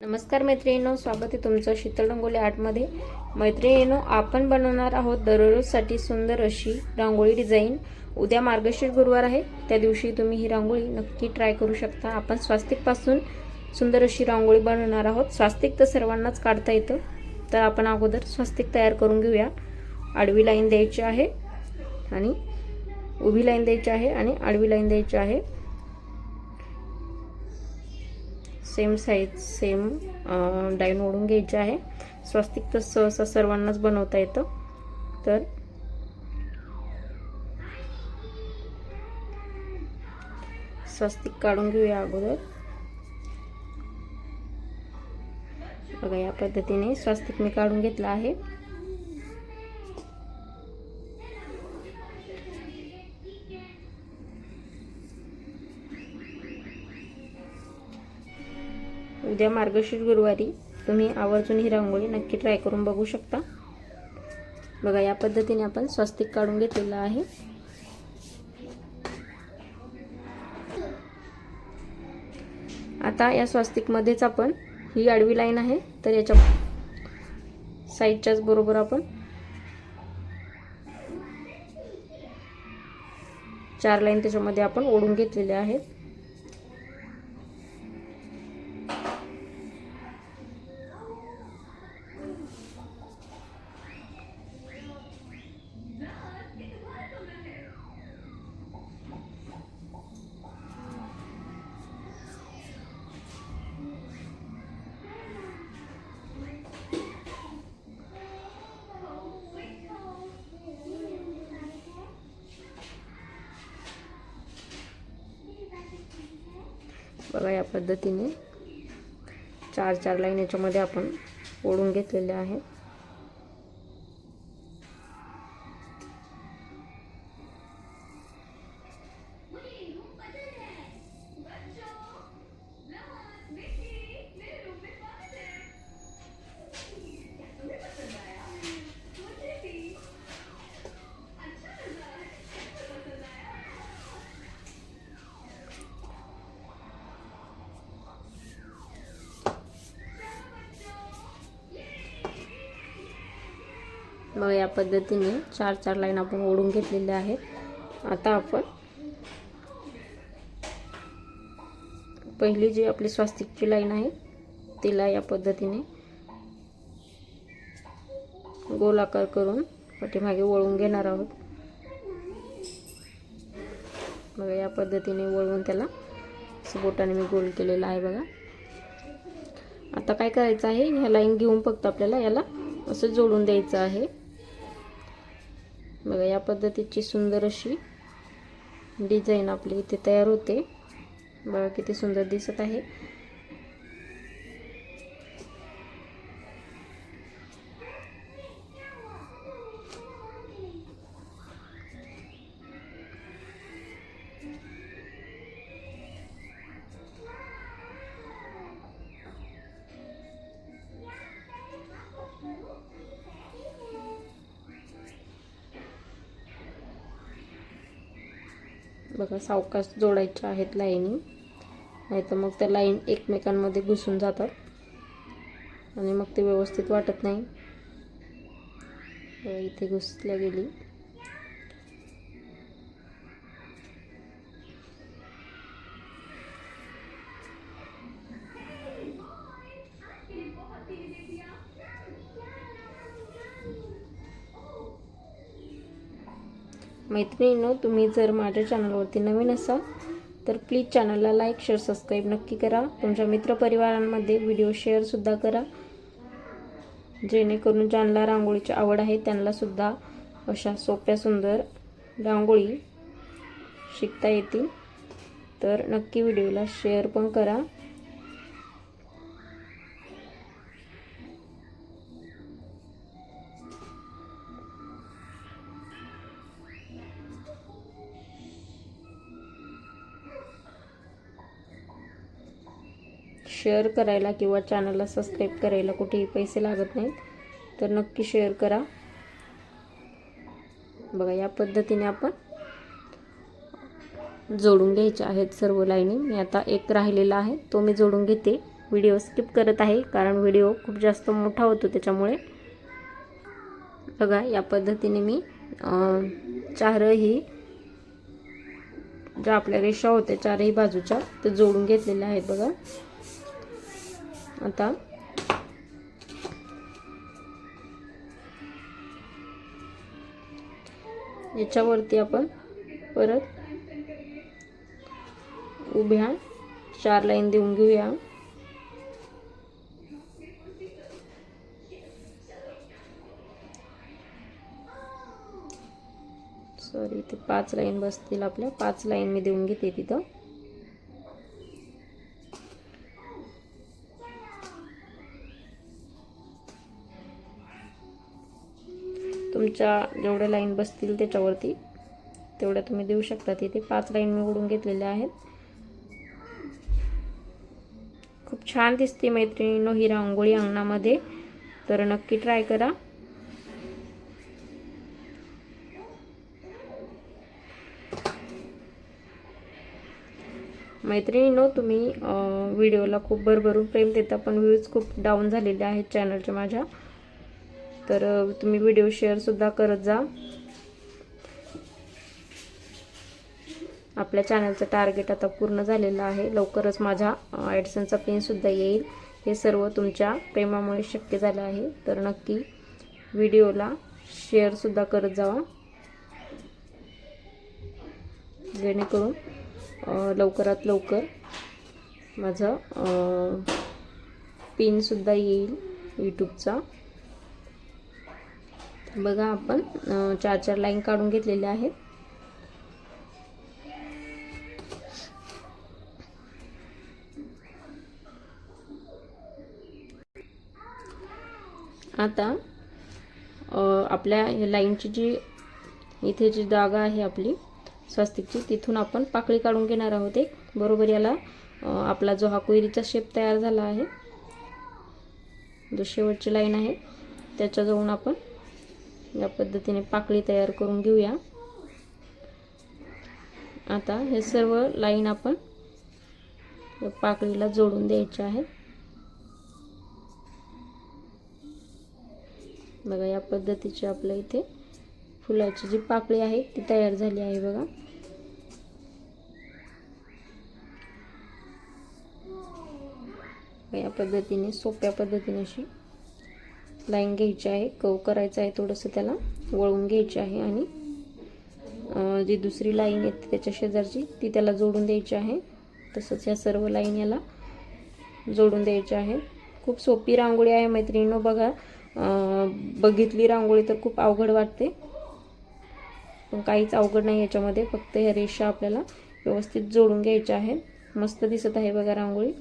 नमस्कार मैत्रिणींनो स्वागत आहे तुमचं शीतल रंगोली आर्टमध्ये मैत्रिणींनो आपण बनवणार आहोत दररोजसाठी सुंदर अशी रांगोळी डिझाईन. उद्या मार्गशीर्ष गुरुवार आहे त्या दिवशी तुम्ही ही रांगोळी नक्की ट्राय करू शकता. आपण स्वास्तिकपासून सुंदर अशी रांगोळी बनवणार आहोत. स्वास्तिक तर सर्वांनाच काढता येतं तर आपण अगोदर स्वास्तिक तयार करून घेऊया. आडवी लाईन द्यायची आहे आणि उभी लाईन द्यायची आहे आणि आडवी लाईन द्यायची आहे. सेम साईज सेम डाईन ओढून घ्यायचे आहे. स्वस्तिक तर सहसा सर्वांनाच बनवता येतं. तर स्वस्तिक काढून घेऊया अगोदर. बघा या पद्धतीने स्वस्तिक मी काढून घेतला आहे. उद्या मार्गशीर्ष गुरुवारी तुम्ही आवर्जून ही रांगोळी नक्की ट्राय करून बघू शकता. बघा या पद्धतीने आपण स्वस्तिक काढून घेतलेलं आहे. आता या स्वस्तिकमध्येच आपण ही आडवी लाईन आहे तर याच्या साईडच्याच बरोबर आपण चार लाईन त्याच्यामध्ये आपण ओढून घेतलेल्या आहेत. बघा या पद्धतीने चार चार लाईन याच्यामध्ये आपण ओढून घेतलेले आहे बघा या पद्धतीने चार चार लाईन आपण ओढून घेतलेल्या आहेत. आता आपण पहिली जी आपली स्वास्तिकची लाईन आहे तिला या पद्धतीने गोल आकार करून पाठीमागे वळून घेणार आहोत. बघा या पद्धतीने वळवून त्याला असं बोटाने मी गोल केलेला आहे बघा. आता काय करायचं आहे ह्या लाईन घेऊन फक्त आपल्याला याला असं जोडून द्यायचं आहे. बघा या पद्धतीची सुंदर अशी डिझाईन आपली इथे तयार होते. बघा किती सुंदर दिसत आहे. बघा सावकाश जोडायच्या आहेत लाईनी. नाही तर मग त्या लाईन एकमेकांमध्ये घुसून जातात. आणि मग ते व्यवस्थित वाटत नाही. इथे घुसल्या गेली. मैत्रिणींनो तुम्ही जर माझ्या चॅनलवरती नवीन असाल तर प्लीज चॅनलला लाईक शेअर सबस्क्राईब नक्की करा. तुमच्या मित्रपरिवारांमध्ये व्हिडिओ शेअरसुद्धा करा. जेणेकरून ज्यांना रांगोळीची आवड आहे त्यांनासुद्धा अशा सोप्या सुंदर रांगोळी शिकता येतील. तर नक्की व्हिडिओला शेअर पण करा. शेअर करायला किंवा चॅनलला सबस्क्राईब करायला कुठेही पैसे लागत नाहीत तर नक्की शेअर करा. बघा या पद्धतीने आपण जोडून घ्यायचे आहेत सर्व लाईनी. मी आता एक राहिलेला आहे तो मी जोडून घेते. व्हिडिओ स्किप करत आहे कारण व्हिडिओ खूप जास्त मोठा होतो त्याच्यामुळे. बघा या पद्धतीने मी चारही ज्या आपल्या रेषा होत्या चारही बाजूच्या ते जोडून घेतलेल्या आहेत बघा. आता. याच्यावरती आपण परत उभ्या चार लाईन देऊन घेऊया. सॉरी इथे पाच लाईन बसतील आपल्या. पाच लाईन मी देऊन घेते तिथं. तुमच्या जेवढ्या लाईन बसतील त्याच्यावरती तेवढ्या तुम्ही देऊ शकता. तिथे पाच लाईन मी ओढून घेतलेल्या आहेत. खूप छान दिसते मैत्रिणीनो ही रांगोळी अंगणामध्ये. तर नक्की ट्राय करा. मैत्रिणीनो तुम्ही व्हिडिओला खूप भरभरून प्रेम देता पण व्ह्यूज खूप डाऊन झालेले आहेत चॅनलच्या माझ्या. तर तुम्ही व्हिडिओ शेअरसुद्धा करत जा. आपल्या चॅनलचं टार्गेट आता पूर्ण झालेलं आहे. लवकरच माझ्या ॲडसनचा पिनसुद्धा येईल. हे सर्व तुमच्या प्रेमामुळे शक्य झालं आहे. तर नक्की व्हिडिओला शेअरसुद्धा करत जावा जेणेकरून लवकरात लवकर माझं पिनसुद्धा येईल यूट्यूबचा बघा आपण चार चार लाईन काढून घेतलेल्या आहेत. आता आपल्या लाईनची जी इथे जी जागा आहे आपली स्वस्तिकची तिथून आपण पाकळी काढून घेणार आहोत एक. बरोबर याला आपला जो हा कोयरीचा शेप तयार झाला आहे. जो शेवटची लाईन आहे त्याच्याजवळून आपण या पद्धतीने पाकळी तयार करून घेऊया. आता हे सर्व लाईन आपण पाकळीला जोडून द्यायचे आहेत बघा या पद्धतीची आपल्या इथे फुलाची जी पाकळी आहे ती तयार झाली आहे बघा. या पद्धतीने सोप्या पद्धतीने अशी लाईन घ्यायची आहे. कव करायचं आहे थोडंसं त्याला. वळून घ्यायची आहे आणि जी दुसरी लाईन येते त्याच्या शेजारची ती त्याला जोडून द्यायची आहे. तसंच या सर्व लाईन याला जोडून द्यायच्या आहे. खूप सोपी रांगोळी आहे मैत्रिणीनं बघा. बघितली रांगोळी तर खूप अवघड वाटते. पण काहीच अवघड नाही याच्यामध्ये. फक्त ह्या रेषा आपल्याला व्यवस्थित जोडून घ्यायच्या आहेत. मस्त दिसत आहे बघा रांगोळी.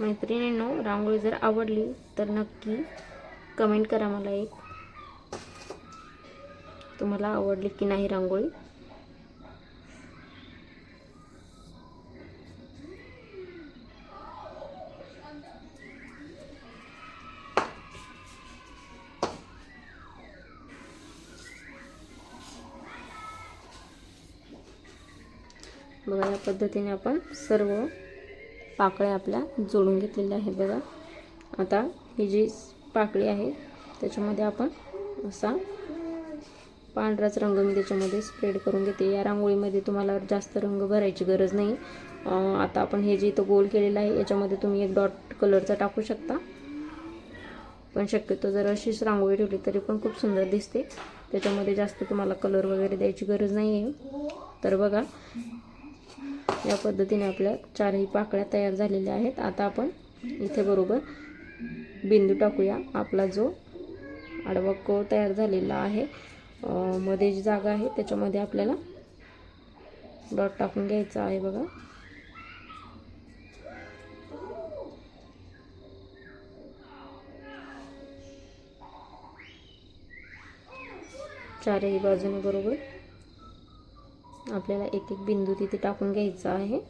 मैत्रिणींनो रांगोळी जर आवडली तर नक्की कमेंट करा मला एक. तुम्हाला आवडली की नाही रांगोळी? बघा या पद्धतीने आपण सर्व पाकळ्या आपल्या जोडून घेतलेल्या आहेत बघा. आता ही जी पाकळी आहे त्याच्यामध्ये आपण असा पांढराच रंग मी त्याच्यामध्ये स्प्रेड करून घेते. या रांगोळीमध्ये तुम्हाला जास्त रंग भरायची गरज नाही. आता आपण हे जे इथं गोल केलेलं आहे याच्यामध्ये तुम्ही एक डॉट कलरचा टाकू शकता. पण शक्यतो जर अशीच रांगोळी ठेवली तरी पण खूप सुंदर दिसते. त्याच्यामध्ये जास्त तुम्हाला कलर वगैरे द्यायची गरज नाही आहे तर बघा या पद्धतीने आपल्या चारही पाकळ्या तयार झालेल्या आहेत. आता आपण इथे बरोबर बिंदू टाकूया. आपला जो आडवा कोळ तयार झालेला आहे मध्ये जी जागा आहे त्याच्यामध्ये आपल्याला डॉट टाकून घ्यायचा आहे बघा. चारही बाजूने बरोबर आपल्याला एक एक बिंदू तिथे टाकून घ्यायचा आहे.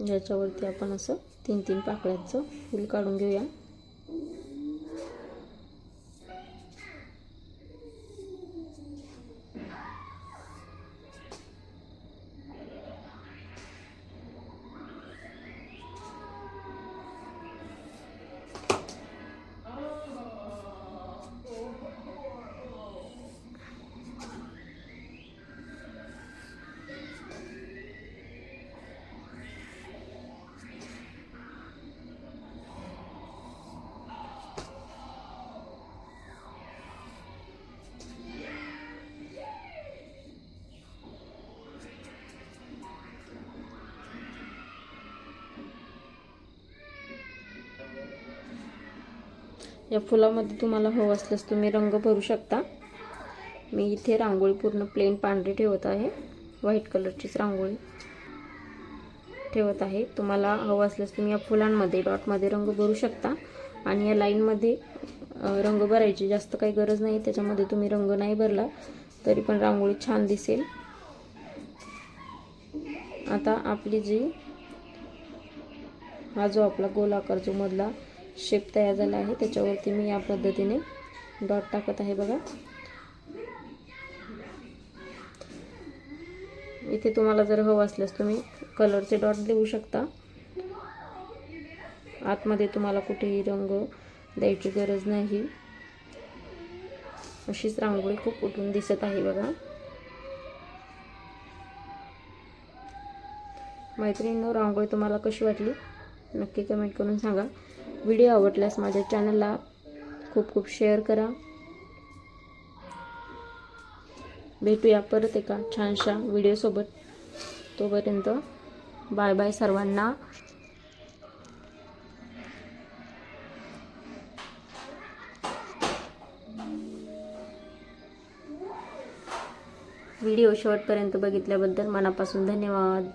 याच्यावरती आपण असं तीन तीन पाकळ्याचं फूल काढून घेऊया. या फुलामध्ये तुम्हाला हवं असल्यास तुम्ही रंग भरू शकता. मी इथे रांगोळी पूर्ण प्लेन पांढरी ठेवत आहे. व्हाईट कलरचीच रांगोळी ठेवत आहे. तुम्हाला हवं असल्यास तुम्ही या फुलांमध्ये डॉटमध्ये रंग भरू शकता. आणि या लाईनमध्ये रंग भरायची जास्त काही गरज नाही. त्याच्यामध्ये तुम्ही रंग नाही भरला तरी पण रांगोळी छान दिसेल. आता आपली जी हा जो आपला गोलाकार जो मधला शेप तयार झाला आहे. त्याच्यावरती मी या पद्धतीने डॉट टाकत आहे बघा. इथे तुम्हाला जर हवं असल्यास तुम्ही कलरचे डॉट देऊ शकता. आतमध्ये तुम्हाला कुठेही रंग द्यायची गरज नाही. अशीच रांगोळी खूप उठून दिसत आहे बघा. मैत्रिणींनो रांगोळी तुम्हाला कशी वाटली? नक्की कमेंट करून सांगा. व्हिडिओ आवडल्यास माझ्या चॅनलला खूप खूप शेअर करा. भेटूया परत एका छानशा व्हिडिओसोबत तोपर्यंत बाय बाय सर्वांना. व्हिडिओ शेवटपर्यंत बघितल्याबद्दल मनापासून धन्यवाद.